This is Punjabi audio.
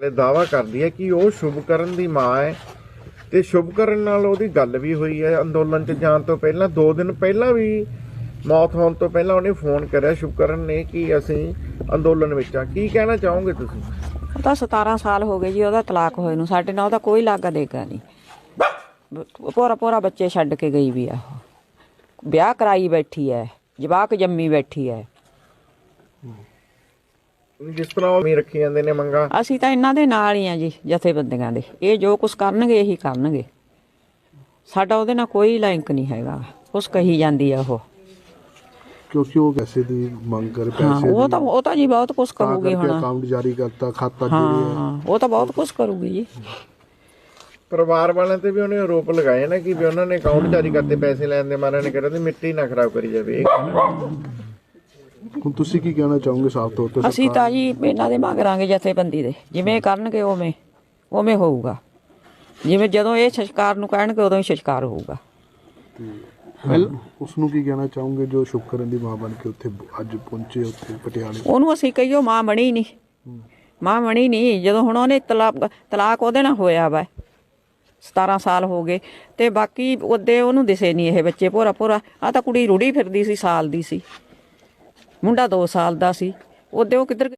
ਇਹ ਦਾਵਾ ਕਰਦੀ ਹੈ ਕਿ ਉਹ ਸ਼ੁਭਕਰਨ ਦੀ ਮਾਂ ਹੈ ਤੇ ਸ਼ੁਭਕਰਨ ਨਾਲ ਉਹਦੀ ਗੱਲ ਵੀ ਹੋਈ ਹੈ ਅੰਦੋਲਨ 'ਚ ਜਾਣ ਤੋਂ ਪਹਿਲਾਂ 2 ਦਿਨ ਪਹਿਲਾਂ ਵੀ ਮੌਤ ਹੋਣ ਤੋਂ ਪਹਿਲਾਂ ਉਹਨੇ ਫੋਨ ਕਰਿਆ ਸ਼ੁਭਕਰਨ ਨੇ ਕਿ ਅਸੀਂ ਅੰਦੋਲਨ ਵਿੱਚ ਆ ਕੀ ਕਹਿਣਾ ਚਾਹੋਗੇ ਤੁਸੀਂ? ਉਹ ਤਾਂ 17 ਸਾਲ ਹੋ ਗਏ ਜੀ, ਉਹਦਾ ਤਲਾਕ ਹੋਏ ਨੂੰ। ਸਾਡੇ ਨਾਲ ਉਹਦਾ ਕੋਈ ਲਾਗਾ ਦੇਗਾ ਨਹੀਂ। ਪੋਰਾ ਪੋਰਾ ਬੱਚੇ ਛੱਡ ਕੇ ਗਈ ਵੀ ਆ ਵਿਆਹ ਕਰਾਈ ਬੈਠੀ ਹੈ, ਜਵਾਕ ਜੰਮੀ ਬੈਠੀ ਹੈ। ਜਿਸ ਤਰ੍ਹਾਂ ਉਹ ਵੀ ਰੱਖੀ ਜਾਂਦੇ ਨੇ ਮੰਗਾ। ਅਸੀਂ ਤਾਂ ਇਹਨਾਂ ਦੇ ਨਾਲ ਹੀ ਆ ਜੀ ਜਥੇਬੰਦੀਆਂ ਦੇ। ਇਹ ਜੋ ਕੁਝ ਕਰਨਗੇ ਇਹੀ ਕਰਨਗੇ। ਸਾਡਾ ਉਹਦੇ ਨਾਲ ਕੋਈ ਲਿੰਕ ਨਹੀਂ ਹੈਗਾ। ਉਸ ਕਹੀ ਜਾਂਦੀ ਆ ਉਹ। ਕਿਉਂਕਿ ਉਹ ਪੈਸੇ ਦੀ ਮੰਗ ਕਰ ਹਾਂ ਪੈਸੇ ਉਹ ਤਾਂ ਉਹ ਤਾਂ ਜੀ ਬਹੁਤ ਕੁਝ ਕਰੂਗੀ ਹੁਣ। ਅਕਾਊਂਟ ਜਾਰੀ ਕਰਤਾ ਖਾਤਾ ਜਿਹੜੇ ਹੈ ਹਾਂ ਉਹ ਤਾਂ ਬਹੁਤ ਕੁਝ ਕਰੂਗੀ ਜੀ। ਪਰਿਵਾਰ ਵਾਲਿਆਂ ਤੇ ਵੀ ਉਹਨੇ ਆਰੋਪ ਲਗਾਏ ਨਾ ਕਿ ਵੀ ਉਹਨਾਂ ਨੇ ਅਕਾਊਂਟ ਜਾਰੀ ਕਰਤੇ ਪੈਸੇ ਲੈਣ ਦੇ ਮਾਰਿਆਂ ਨੇ ਕਿਹਾ ਤੇ ਮਿੱਟੀ ਨਾ ਖਰਾਬ ਕਰੀ ਜਾਵੇ। ਇਹ ਹੁਣ ਤੁਸੀਂ ਕੀ ਕਹਿਣਾ ਚਾਹੋਗੇ ਸਾਫ਼ ਤੌਰ ਤੇ ਅਸੀਂ ਤਾਂ ਜੀ ਇਹਨਾਂ ਦੇ ਮੰਗਾਂਗੇ ਜਥੇਬੰਦੀ ਦੇ। ਜਿਵੇਂ ਕਰਨਗੇ ਉਵੇਂ ਉਵੇਂ ਹੋਊਗਾ। ਜਿਵੇਂ ਜਦੋਂ ਇਹ ਸ਼ਸ਼ਕਾਰ ਨੂੰ ਕਹਿਣਗੇ ਉਦੋਂ ਹੀ ਸ਼ਸ਼ਕਾਰ ਹੋਊਗਾ। ਉਸ ਨੂੰ ਕੀ ਕਹਿਣਾ ਚਾਹੋਗੇ ਜੋ ਸ਼ੁਕਰਨ ਦੀ ਮਾਂ ਬਣ ਕੇ ਉੱਥੇ ਅੱਜ ਪਹੁੰਚੇ ਉੱਥੇ ਪਟਿਆਲੇ? ਉਹਨੂੰ ਅਸੀਂ ਕਹੀਓ ਮਾਂ ਬਣੀ ਨਹੀਂ। ਮਾਂ ਬਣੀ ਨਹੀਂ। ਜਦੋਂ ਹੁਣ ਉਹਨੇ ਤਲਾਕ ਤਲਾਕ ਉਹਦੇ ਨਾਲ ਹੋਇਆ ਵਾ। 17 ਸਾਲ ਹੋ ਗਏ ਤੇ ਬਾਕੀ ਉਹਦੇ ਉਹਨੂੰ ਦਿਸੇ ਨਹੀਂ ਇਹ ਬੱਚੇ। ਭੋਰਾ ਭੋਰਾ ਆ ਤਾਂ ਕੁੜੀ ਰੁੜੀ ਫਿਰਦੀ ਸੀ ਸਾਲ ਦੀ ਸੀ। ਮੁੰਡਾ 2 ਸਾਲ ਦਾ ਸੀ। ਉਹਦੇ ਉਹ ਕਿੱਧਰ